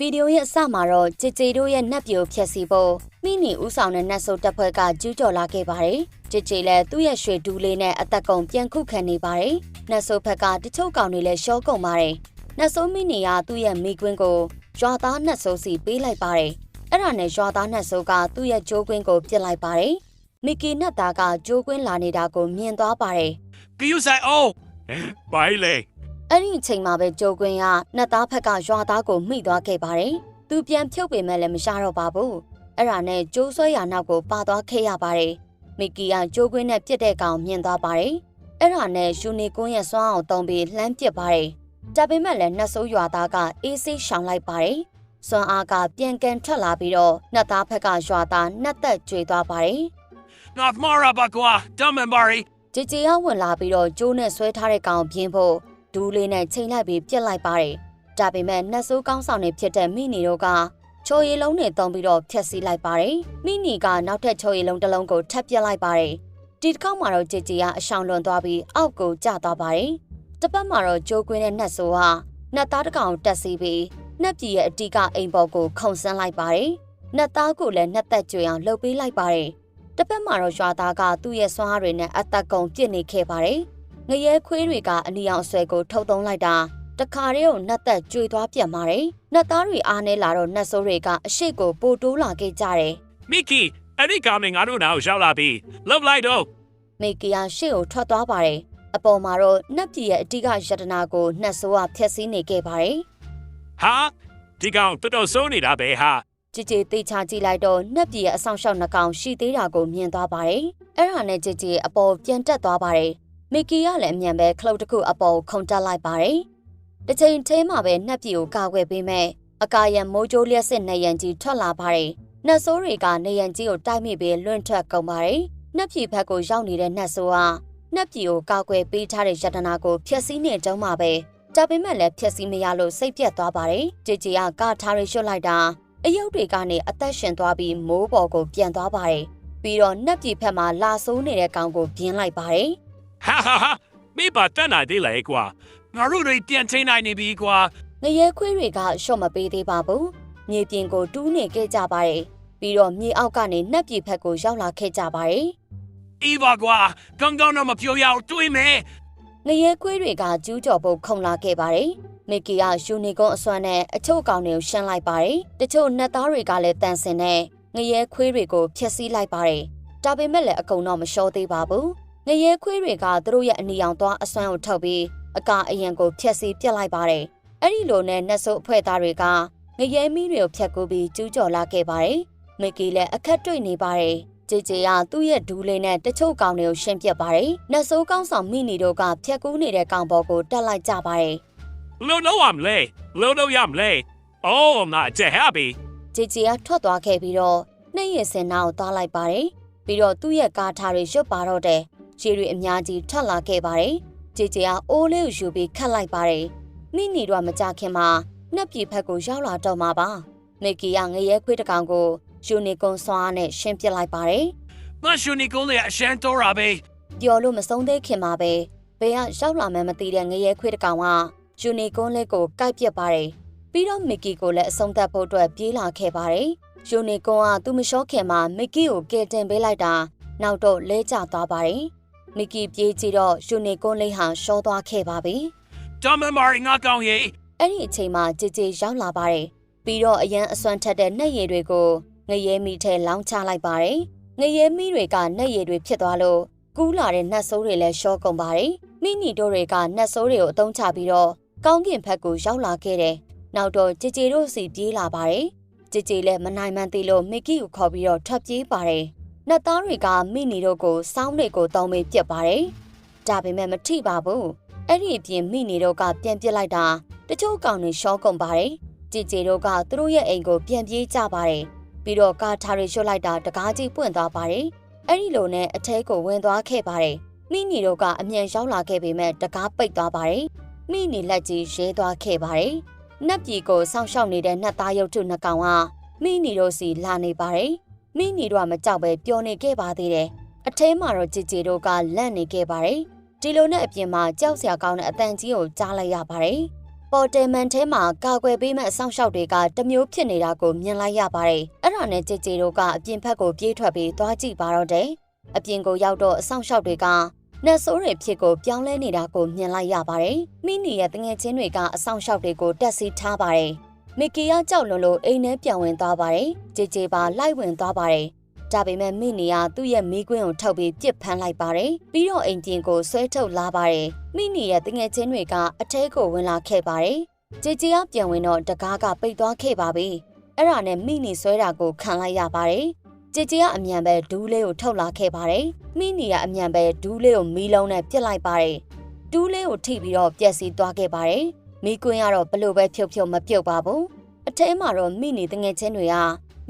ဗီဒီယိုရဲ့အစမှာတော့ကြည်ကြည်တို့ရဲ့နတ်ပြိုဖြက်စီဖို့မိနီဦးဆောင်တဲ့နတ်ဆိုးတပ်ဖွဲ့ကကျူးကျော်လာခဲ့ပါတယ်။ကြည်ကြည်လည်းသူ့ရဲ့ရွှေဒူးလေးနဲ့အသက်ကုန်ပြန်ခုခံနေပါတယ်။နတ်ဆိုးဘက်ကတချို့ကောင်တွေလည်းရှော့ကုန်ပါတယ်။နတ်ဆိုးမိနီကသူ့ရဲ့မိကွင်းကိုရွာသားနတ်ဆိုးစီပေးလိုက်ပါတယ်။အဲ့ဒါနဲ့ရွာသားနတ်ဆိုးကသူ့ရဲ့ကြိုးကွင်းကိုပြစ်လိုက်ပါတယ်။မီကီနတ်သားကကြိုးကွင်းလာနေတာကိုမြင်သွားပါတယ်။ကယူဆိုင်အောင်ဘိုင်လေ အဲ့ဒီအချိန်မှာပဲကြိုကွင်းကနှက်သားဖက်ကရွာသားကိုမှိသွားခဲ့ပါတယ်။သူပြန်ဖြုတ်ပေမဲ့လည်းမရတော့ပါဘူး။အဲ့ဒါနဲ့ကျိုးဆွဲရနောက်ကိုပါသွားခဲ့ရပါတယ်။မီကီကကြိုးကွင်းနဲ့ပြစ်တဲ့ကောင်မြင်သွားပါတယ်။အဲ့ဒါနဲ့ယူနီကွန်းရဲ့စွမ်းအောင်တုံးပြီးလှမ်းပစ်ပါတယ်။ဒါပေမဲ့လည်းနှက်ဆိုးရွာသားကအေးဆေးရှောင်လိုက်ပါတယ်။စွမ်းအားကပြန်ကန်ထွက်လာပြီးတော့နှက်သားဖက်ကရွာသားနှက်သက်ကြွေသွားပါတယ်။ North Mara ဘကွာဒမ်မန်ဘာရီကြည်ကြည်ရဝင်လာပြီးတော့ကျိုးနဲ့ဆွဲထားတဲ့ကောင်ပြင်းဖို့ ဒူးလေးနဲ့ချိန်လိုက်ပြီးပြစ်လိုက်ပါတယ်။ဒါပေမဲ့နှက်ဆိုးကောင်းဆောင်နေဖြစ်တဲ့မိနီတို့ကချိုရည်လုံးနဲ့တုံးပြီးတော့ဖျက်ဆီးလိုက်ပါတယ်။မိနီကနောက်ထပ်ချိုရည်လုံးတစ်လုံးကိုထပ်ပြစ်လိုက်ပါတယ်။ဒီတစ်ခေါက်မှာတော့ကြည်ကြည်ကအရှောင်လွန်သွားပြီးအောက်ကိုကျသွားပါတယ်။တစ်ပတ်မှာတော့ကျိုးကွင်းတဲ့နှက်ဆိုးဟာနှက်သားတစ်ကောင်တက်စီပြီးနှက်ပြည်ရဲ့အတီးကအိမ်ပေါ်ကိုခုန်ဆန်းလိုက်ပါတယ်။နှက်သားကိုလည်းနှက်သက်ကြွအောင်လှုပ်ပေးလိုက်ပါတယ်။တစ်ပတ်မှာတော့ရွာသားကသူ့ရဲ့စွမ်းအားတွေနဲ့အသက်ကုန်ပြစ်နေခဲ့ပါတယ်။ ငရဲခွေးတွေကအနီအောင်အဆွဲကိုထုတ်သုံးလိုက်တာတခါတည်းကိုနှက်သက်ကြွေသွားပြန်ပါတယ်။နှက်သားတွေအားနေလာတော့နှက်ဆိုးတွေကအရှိတ်ကိုပိုတိုးလာခဲ့ကြတယ်မီကီအဲ့ဒီကောင်ငါတို့နောက်ရောက်လာပြီ Love Light တော့။မေကီယာရှေ့ကိုထွက်သွားပါတယ်။အပေါ်မှာတော့နှက်ပြည်ရဲ့အတိကယတနာကိုနှက်ဆိုးကဖျက်ဆီးနေခဲ့ပါတယ်ဟာဒီကောင်တော်တော်စိုးနေတာပဲဟာ။ကြည်ကြည်သိချကြည့်လိုက်တော့နှက်ပြည်ရဲ့အဆောင်ရှောက်နှကောင်ရှိသေးတာကိုမြင်သွားပါတယ်။အဲ့ဒါနဲ့ကြည်ကြည်အပေါ်ပြန်တက်သွားပါတယ်။ မေကီကလည်းအမြန်ပဲခလုတ်တစ်ခုအပေါ်ကိုခုန်တက်လိုက်ပါတယ်။တစ်ချိန်ထဲမှာပဲနှက်ပြည်ကိုကာကွယ်ပေးမဲ့အကာရံမိုးကြိုးလျက်စစ်နေရန်ကြီးထွက်လာပါတယ်။နှက်ဆိုးတွေကနေရန်ကြီးကိုတိုက်မိပြီးလွင့်ထွက်ကုန်ပါတယ်။နှက်ပြည်ဘက်ကိုရောက်နေတဲ့နှက်ဆိုးဟာနှက်ပြည်ကိုကာကွယ်ပေးထားတဲ့ယတနာကိုဖျက်ဆီးနေတုံးမှာပဲ။ဒါပေမဲ့လည်းဖျက်ဆီးမရလို့စိတ်ပြတ်သွားပါတယ်။ကြည်ကြည်ကကာထားရရွှတ်လိုက်တာအယုတ်တွေကနေအသက်ရှင်သွားပြီးမိုးပေါ်ကိုပြန်သွားပါတယ်။ပြီးတော့နှက်ပြည်ဖက်မှာလာဆိုးနေတဲ့ကောင်ကိုပြင်းလိုက်ပါတယ် ဟာဟာဟာမေးပါတတ်နိုင်သေးလေကွာငါတို့တွေပြန်ချင်းနိုင်နေပြီကွာ။ငရဲခွေးတွေကရှော့မပေးသေးပါဘူး။မြေပြင်ကိုတူးနေခဲ့ကြပါတယ်။ပြီးတော့မြေအောက်ကနေနှက်ပြည်ဖက်ကိုရောက်လာခဲ့ကြပါတယ်အီပါကွာကောင်းကောင်းတော့မပြောရအောင်တွေးမယ်။ငရဲခွေးတွေကကျူးကျော်ဖို့ခုန်လာခဲ့ပါတယ်။မီကီကယူနီကွန်အစွမ်းနဲ့အချို့ကောင်တွေကိုရှင်းလိုက်ပါတယ်။တချို့နှက်သားတွေကလည်းတန်ဆင်နဲ့ငရဲခွေးတွေကိုဖျက်ဆီးလိုက်ပါတယ်။ဒါပေမဲ့လည်းအကုန်တော့မလျှောသေးပါဘူး။ ငရဲခွေးတွေကသူတို့ရဲ့အနီအောင်သွားအစွမ်းကိုထုတ်ပြီးအကာအယံကိုဖျက်ဆီးပစ်လိုက်ပါတယ်။အဲ့ဒီလိုနဲ့နှက်ဆုပ်အဖွဲ့သားတွေကငရဲမီးတွေကိုဖျက်ကူးပြီးကျူးကျော်လာခဲ့ပါတယ်။မီကီလည်းအခက်တွေ့နေပါတယ်။ကြည်ကြည်ကသူ့ရဲ့ဒူးလေးနဲ့တချို့ကောင်တွေကိုရှင်းပြပါတယ်။နှက်ဆိုးကောင်းဆောင်မိနီတို့ကဖျက်ကူးနေတဲ့ကောင်ပေါ်ကိုတက်လိုက်ကြပါတယ်လို့လို့ရမလဲလို့လို့ရမလဲအော်ငါတဲ့ happy ။ကြည်ကြည်ကထွက်သွားခဲ့ပြီးတော့နှက်ရည်စင်နာကိုသွားလိုက်ပါတယ်။ပြီးတော့သူ့ရဲ့ကားထားတွေရွတ်ပါတော့တယ်။ ခြေတွေအများကြီးထွက်လာခဲ့ပါတယ်။ကြည်ကြည်ကအိုးလေးကိုယူပြီးခတ်လိုက်ပါတယ်။မိနီတို့ကမကြခင်မှာနှက်ပြေဖက်ကိုရောက်လာတော့မှာပါ။မေကီကငရဲခွေးတစ်ကောင်ကိုယူနီကွန်ဆွားနဲ့ရှင်းပစ်လိုက်ပါတယ်။မရှူနီကုန်းလေးအရှန်တော်ရပဲပျော်လို့မဆုံးသေးခင်မှာပဲဘယ်ကရောက်လာမှန်းမသိတဲ့ငရဲခွေးတစ်ကောင်ကယူနီကွန်းလေးကိုကိုက်ပစ်ပါတယ်ပြီးတော့မီကီကိုလည်းအဆုံးသတ်ဖို့အတွက်ပြေးလာခဲ့ပါတယ်ယူနီကွန်းကသူမလျှောခင်မှာမီကီကိုကယ်တင်ပေးလိုက်တာနောက်တော့လဲကျသွားပါတယ် မီကီပြေးကြည့်တော့ယူနီကွန်းလေးဟာရှောသွားခဲ့ပါပြီဒမ်မန်ဘာရီငါကောင်းရဲ့အဲ့ဒီအချိန်မှာကြည်ကြည်ရောက်လာပါတယ်ပြီးတော့အရန်အစွမ်းထက်တဲ့နှက်ရည်တွေကိုငရဲမီထဲလောင်းချလိုက်ပါတယ်ငရဲမီတွေကနှက်ရည်တွေဖြစ်သွားလို့ကူးလာတဲ့နှက်ဆိုးတွေလည်းရှော့ကုန်ပါတယ်။မိနီတို့တွေကနှက်ဆိုးတွေကိုအသုံးချပြီးတော့ကောင်းကင်ဘက်ကိုရောက်လာခဲ့တယ်။နောက်တော့ကြည်ကြည်တို့စီပြေးလာပါတယ်။ကြည်ကြည်လည်းမနိုင်မှန်းသိလို့မီကီကိုခေါ်ပြီးတော့ထွက်ပြေးပါတယ်။ နှက်သားတွေကမိနီတို့ကိုစောင်းတွေကိုတောင်းပေးပြစ်ပါတယ်။ဒါပေမဲ့မထိပါဘူး။အဲ့ဒီအပြင်မိနီတို့ကပြန်ပစ်လိုက်တာတချို့ကောင်တွေရှော့ကုန်ပါတယ်။ကြည်ကြည်တို့ကသူတို့ရဲ့အိမ်ကိုပြန်ပြေးကြပါတယ်။ပြီးတော့ကားထားတွေရွှတ်လိုက်တာတကားကြီးပွင့်သွားပါတယ်။အဲ့ဒီလိုနဲ့အထဲကိုဝင်သွားခဲ့ပါတယ်။မိနီတို့ကအမြန်ရောက်လာခဲ့ပေမဲ့တကားပိတ်သွားပါတယ်။မိနီလက်ကြီးရဲသွားခဲ့ပါတယ်။နတ်ပြည်ကိုစောင့်ရှောက်နေတဲ့နတ်သားရုပ်ထုနှစ်ကောင်ကမိနီတို့စီလာနေပါတယ်။ မိနီတို့ကမကြောက်ပဲပျော်နေခဲ့ပါသေးတယ်။အထဲမှာတော့ကြည်ကြည်တို့ကလန့်နေခဲ့ပါတယ်။ဒီလိုနဲ့အပြင်မှာကြောက်စရာကောင်းတဲ့အတန်ကြီးကိုကြားလိုက်ရပါတယ်။ပေါ်တယ်မန်ထဲမှာကာကွယ်ပေးမဲ့အဆောင်ရှောက်တွေကတမျိုးဖြစ်နေတာကိုမြင်လိုက်ရပါတယ်အဲ့ဒါနဲ့ကြည်ကြည်တို့ကအပြင်ဘက်ကိုပြေးထွက်ပြီးသွားကြည့်ပါတော့တယ်အပြင်ကိုရောက်တော့အဆောင်ရှောက်တွေကနတ်ဆိုးတွေဖြစ်ကိုပြောင်းလဲနေတာကိုမြင်လိုက်ရပါတယ်မိနီရဲ့တငယ်ချင်းတွေကအဆောင်ရှောက်တွေကိုတက်စီထားပါတယ် မီကီယာကြောက်လွန်လို့အိမ်ထဲပြန်ဝင်သွားပါတယ်ကြည်ကြည်ပါလိုက်ဝင်သွားပါတယ်ဒါပေမဲ့မိနီကသူ့ရဲ့မိကွင်းကိုထုတ်ပြီးပြစ်ဖမ်းလိုက်ပါတယ်။ပြီးတော့အိမ်ပြင်ကိုဆွဲထုတ်လာပါတယ်။မိနီရဲ့တငယ်ချင်းတွေကအထဲကိုဝင်လာခဲ့ပါတယ်။ကြေကြေကပြန်ဝင်တော့တကားကပိတ်သွားခဲ့ပါပြီ။အဲ့ဒါနဲ့မိနီဆွဲတာကိုခံလိုက်ရပါတယ်။ကြေကြေကအမြန်ပဲဒူးလေးကိုထုတ်လာခဲ့ပါတယ်။မိနီကအမြန်ပဲဒူးလေးကိုမီးလုံးနဲ့ပြစ်လိုက်ပါတယ်။ဒူးလေးကိုထိပြီးတော့ပြက်စီးသွားခဲ့ပါတယ်။ မိကွင်းကတော့ဘလို့ပဲဖြုတ်ဖြုတ်မပြုတ်ပါဘူး။အထဲမှာတော့မိနီတငယ်ချင်းတွေက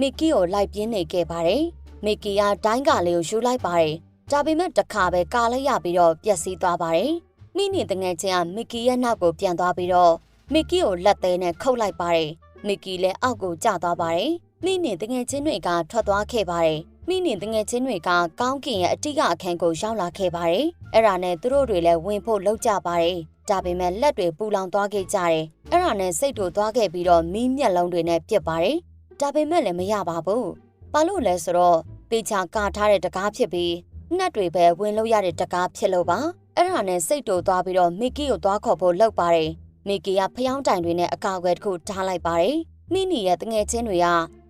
မီကီကိုလိုက်ပြင်းနေခဲ့ပါတယ်။မီကီကဒိုင်းကလေးကိုယူလိုက်ပါတယ်။ဒါပေမဲ့တစ်ခါပဲကာလိုက်ရပြီးတော့ပျက်စီးသွားပါတယ်။မိနီတငယ်ချင်းကမီကီရဲ့နောက်ကိုပြန်သွားပြီးတော့မီကီကိုလက်သေးနဲ့ခုတ်လိုက်ပါတယ်။မီကီလည်းအောက်ကိုကျသွားပါတယ်။မိနီတငယ်ချင်းတွေကထွက်သွားခဲ့ပါတယ်။မိနီတငယ်ချင်းတွေကကောင်းကင်ရဲ့အတိကအခန်းကိုရောက်လာခဲ့ပါတယ်။အဲ့ဒါနဲ့သူတို့တွေလည်းဝင်ဖို့လုပ်ကြပါတယ်။ ဒါပေမဲ့လက်တွေပူလောင်သွားခဲ့ကြတယ်။အဲ့ဒါနဲ့စိတ်တို့သွားခဲ့ပြီးတော့မီးမျက်လုံးတွေနဲ့ပြစ်ပါတယ်။ဒါပေမဲ့လည်းမရပါဘူး။ဘာလို့လဲဆိုတော့ပေချာကာထားတဲ့တကားဖြစ်ပြီးနှက်တွေပဲဝင်လို့ရတဲ့တကားဖြစ်လို့ပါအဲ့ဒါနဲ့စိတ်တူသွားပြီးတော့မီကီကိုသွားခေါ်ဖို့လုပ်ပါတယ်မီကီကဖျောင်းတိုင်တွေနဲ့အကာအကွယ်တစ်ခုထားလိုက်ပါတယ်မိနီရဲ့တငယ်ချင်းတွေက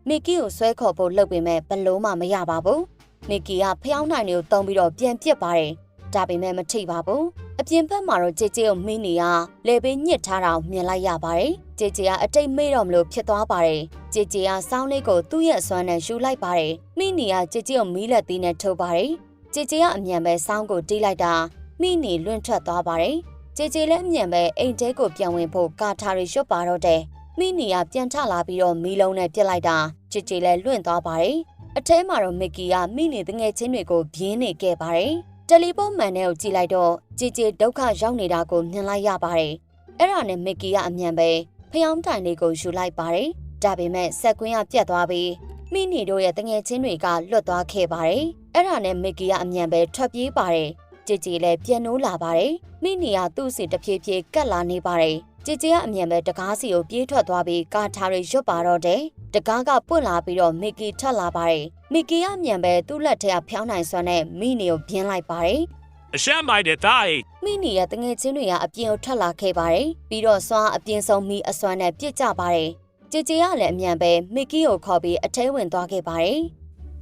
မီကီကိုဆွဲခေါ်ဖို့လုပ်ပေမဲ့ဘလို့မှမရပါဘူးမီကီကဖျောင်းတိုင်တွေကိုတုံးပြီးတော့ပြန်ပစ်ပါတယ် ဒါပေမဲ့မထိပါဘူးအပြင်ဘက်မှာတော့ကြည်ကြည်ကိုမိနီကလေပေးညစ်ထားတာကိုမြင်လိုက်ရပါတယ်ကြည်ကြည်ကအတိတ်မေ့တော့မလို့ဖြစ်သွားပါတယ်ကြည်ကြည်ကစောင်းလေးကိုသူ့ရဲ့အစွမ်းနဲ့ယူလိုက်ပါတယ်မိနီကကြည်ကြည်ကိုမီးလက်သေးနဲ့ထုတ်ပါတယ်ကြည်ကြည်ကအမြန်ပဲစောင်းကိုတီးလိုက်တာမိနီလွင့်ထွက်သွားပါတယ်ကြည်ကြည်လည်းအမြန်ပဲအိမ်ထဲကိုပြန်ဝင်ဖို့ကာထားရီရွတ်ပါတော့တယ်မိနီကပြန်ထလာပြီးတော့မီးလုံးနဲ့ပြစ်လိုက်တာကြည်ကြည်လည်းလွင့်သွားပါတယ်အထဲမှာတော့မစ်ကီကမိနေတငယ်ချင်းတွေကိုပြင်းနေခဲ့ပါတယ် တယ်လီဖုန်းမှန်တဲ့ကိုကြည့်လိုက်တော့ကြည်ကြည်ဒုက္ခရောက်နေတာကိုမြင်လိုက်ရပါတယ်အဲ့ဒါနဲ့မစ်ကီကအမြန်ပဲဖျောင်းတိုင်လေးကိုယူလိုက်ပါတယ်ဒါပေမဲ့ဆက်ကွင်းကပြတ်သွားပြီးမိနီတို့ရဲ့တငယ်ချင်းတွေကလွတ်သွားခဲ့ပါတယ်အဲ့ဒါနဲ့မစ်ကီကအမြန်ပဲထွက်ပြေးပါတယ်ကြည်ကြည်လည်းပြန်နိုးလာပါတယ်မိနီကသူ့စီတဖြည်းဖြည်းကတ်လာနေပါတယ် ကြည်ကြည်ကအမြန်ပဲတကားစီကိုပြေးထွက်သွားပြီးကာထားတွေရွတ်ပါတော့တယ်တကားကပွင့်လာပြီးတော့မစ်ကီထက်လာပါတယ်မစ်ကီကအမြန်ပဲသူ့လက်ထက်ကဖျောင်းနိုင်စွမ်းနဲ့မိနီကိုပြင်းလိုက်ပါတယ်အရှမ်းမိုက်တဲ့သားအိမိနီရဲ့တငယ်ချင်းတွေကအပြင်ကိုထွက်လာခဲ့ပါတယ်ပြီးတော့စွာအပြင်ဆုံးမိအစွမ်းနဲ့ပြစ်ကြပါတယ်ကြည်ကြည်ကလည်းအမြန်ပဲမစ်ကီကိုခေါ်ပြီးအထဲဝင်သွားခဲ့ပါတယ်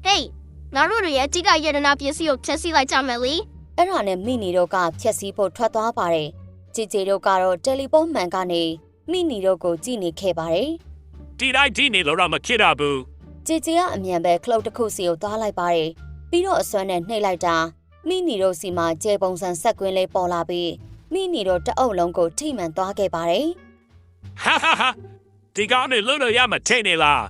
ဟေးငါတို့တွေရဲ့အဓိကယန္တနာပစ္စည်းကိုဖျက်ဆီးလိုက်ကြမယ်လေအဲ့ဒါနဲ့မိနီတို့ကဖြက်စီးဖို့ထွက်သွားပါတယ် ကြည်ကြည်တို့ကတော့တယ်လီဖုန်းမှန်ကနေမိနီတို့ကိုကြည့်နေခဲ့ပါတယ်ဒီတိုင်းဒီနေလို့တော့မဖြစ်တော့ဘူးကြည်ကြည်ကအမြန်ပဲခလုတ်တစ်ခုစီကိုသွားလိုက်ပါတယ်ပြီးတော့အစွမ်းနဲ့နှိပ်လိုက်တာမိနီတို့စီမှာကျေပုံစံဆက်ကွင်းလေးပေါ်လာပြီးမိနီတို့တအုပ်လုံးကိုထိမှန်သွားခဲ့ပါတယ်ဟာဟာဟာဒီကောင်နေလို့လို့ရမထိနေလား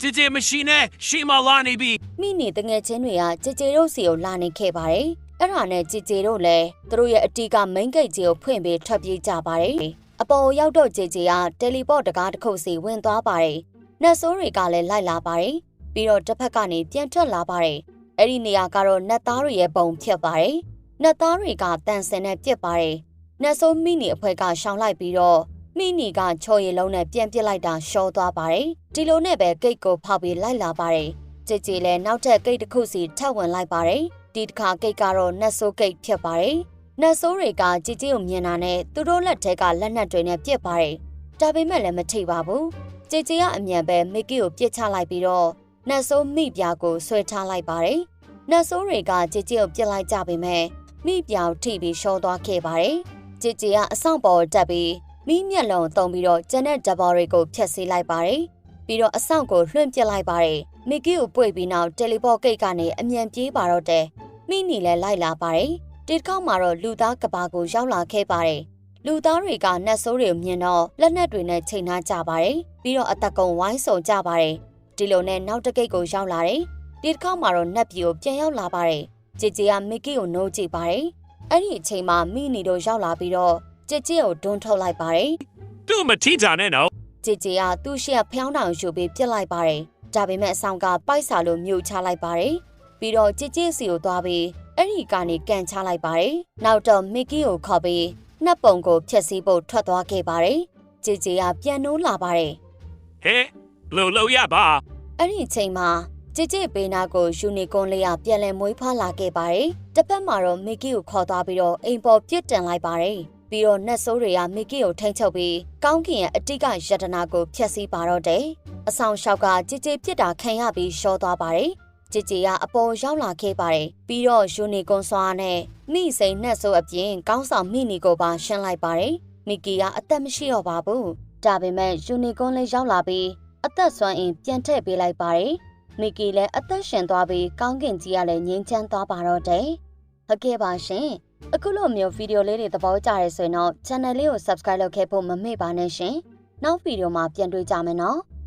ကြည်ကြည်မရှိနဲ့ရှီမလာနေပြီမိနီတငယ်ချင်းတွေကကြည်ကြည်တို့စီကိုလာနေခဲ့ပါတယ် အဲ့ဒါနဲ့ကြည်ကြည်တို့လည်းသူတို့ရဲ့အတီးကမိန်ဂိတ်ကြီးကိုဖွင့်ပြီးထွက်ပြေးကြပါတယ်အပေါ်ရောက်တော့ကြည်ကြည်ကတယ်လီပေါ့တကားတစ်ခုစီဝင်သွားပါတယ်နှက်ဆိုးတွေကလည်းလိုက်လာပါတယ်ပြီးတော့တစ်ဖက်ကနေပြန်ထွက်လာပါတယ်အဲ့ဒီနေရာကတော့နှက်သားတွေရဲ့ပုံဖြစ်ပါတယ်နှက်သားတွေကတန်ဆင်နဲ့ပြစ်ပါတယ်နှက်ဆိုးမိနီအဖွဲကရှောင်လိုက်ပြီးတော့မိနီကချော်ရည်လုံးနဲ့ပြန်ပစ်လိုက်တာရှော့သွားပါတယ်ဒီလိုနဲ့ပဲဂိတ်ကိုဖောက်ပြီးလိုက်လာပါတယ် ကြည်ကြည်လည်းနောက်ထပ်ဂိတ်တစ်ခုစီထပ်ဝင်လိုက်ပါတယ်ဒီတစ်ခါဂိတ်ကတော့နှက်ဆိုးဂိတ်ဖြစ်ပါတယ်နှက်ဆိုးတွေကကြည်ကြည်ကိုမြင်တာနဲ့သူတို့လက်ထဲကလက်နက်တွေနဲ့ပြစ်ပါတယ်ဒါပေမဲ့လည်းမထိပါဘူးကြည်ကြည်ကအမြန်ပဲမစ်ကီကိုပြစ်ချလိုက်ပြီးတော့နှက်ဆိုးမိပြာကိုဆွဲထားလိုက်ပါတယ်နှက်ဆိုးတွေကကြည်ကြည်ကိုပြစ်လိုက်ကြပေမဲ့မိပြာကိုထိပြီးရှော့သွားခဲ့ပါတယ်ကြည်ကြည်ကအဆောင်ပေါ်တက်ပြီးမိမျက်လုံးတုံပြီးတော့ကျန်တဲ့ဓဘော်တွေကိုဖျက်ဆီးလိုက်ပါတယ်ပြီးတော့အဆောင်ကိုလွှင့်ပစ်လိုက်ပါတယ် မစ်ကီကိုပွေပြီးနောက်တယ်လီပေါ့ဂိတ်ကနေအမြန်ပြေးပါတော့တယ်မိနီလည်းလိုက်လာပါတယ်ဒီတစ်ခေါက်မှာတော့လူသားကဘာကိုရောက်လာခဲ့ပါတယ်လူသားတွေကနတ်ဆိုးတွေကိုမြင်တော့လက်နက်တွေနဲ့ချိန်ထားကြပါတယ်ပြီးတော့အသက်ကုန်ဝိုင်းစုံကြပါတယ်ဒီလိုနဲ့နောက်တစ်ကိတ်ကိုရောက်လာတယ်ဒီတစ်ခေါက်မှာတော့နတ်ပြည်ကိုပြန်ရောက်လာပါတယ်ကြည်ကြည်ကမစ်ကီကိုနှိုးကြည့်ပါတယ်အဲ့ဒီအချိန်မှာမိနီတို့ရောက်လာပြီးတော့ကြည်ကြည်ကိုဒွန်းထုတ်လိုက်ပါတယ်သူ့မထိကြနဲ့နော်ကြည်ကြည်ကသူ့ရှေ့ကဖျောင်းတောင်ယူပြီးပြစ်လိုက်ပါတယ် ဒါပေမဲ့အဆောင်ကပိုက်စာလိုမြုပ်ချလိုက်ပါတယ်ပြီးတော့ကြည်ကြည်စီကိုသွားပြီးအဲ့ဒီကနေကန်ချလိုက်ပါတယ်နောက်တော့မစ်ကီကိုခေါ်ပြီးနှက်ပုံကိုဖျက်ဆီးဖို့ထွက်သွားခဲ့ပါတယ်ဂျေဂျေကပြန်နိုးလာပါတယ်ဟဲလိုလိုရပါအဲ့ဒီအချိန်မှာကြည်ကြည်ဘေးနာကိုယူနီကွန်လေးကပြန်လည်မွေးဖွားလာခဲ့ပါတယ်။တစ်ဖက်မှာတော့မီကီကိုခေါ်သွားပြီးတော့အိမ်ပေါ်ပြစ်တင်လိုက်ပါတယ်။ ပြီးတော့နတ်ဆိုးတွေကမီကီကိုထိန်းချုပ်ပြီးကောင်းကင်ရဲ့အတိတ်ကယတနာကိုဖျက်ဆီးပါတော့တယ်။အဆောင်လျှောက်ကကြည်ကြည်ပြစ်တာခံရပြီးရှော့သွားပါတယ်။ကြည်ကြည်ကအပေါ်ရောက်လာခဲ့ပါတယ်။ပြီးတော့ယူနီကွန်ဆွာနဲ့မိစိန်နတ်ဆိုးအပြင်ကောင်းဆောင်မိနီကိုပါရှင်းလိုက်ပါတယ်။မီကီကအသက်မရှိတော့ပါဘူး။ဒါပေမဲ့ယူနီကွန်လေးရောက်လာပြီးအသက်ဆွမ်းအင်ပြန်ထည့်ပေးလိုက်ပါတယ်။မီကီလည်းအသက်ရှင်သွားပြီးကောင်းကင်ကြီးကလည်းငြိမ်းချမ်းသွားပါတော့တယ်။ဟုတ်ကဲ့ပါရှင်။ အခုလိုမျိုးဗီဒီယိုလေးတွေသဘောကျရဲဆိုရင်တော့ channel လေးကို subscribe လုပ်ခဲ့ဖို့မမေ့ပါနဲ့ရှင်။နောက်ဗီဒီယိုမှာပြန်တွေ့ကြမယ်နော်။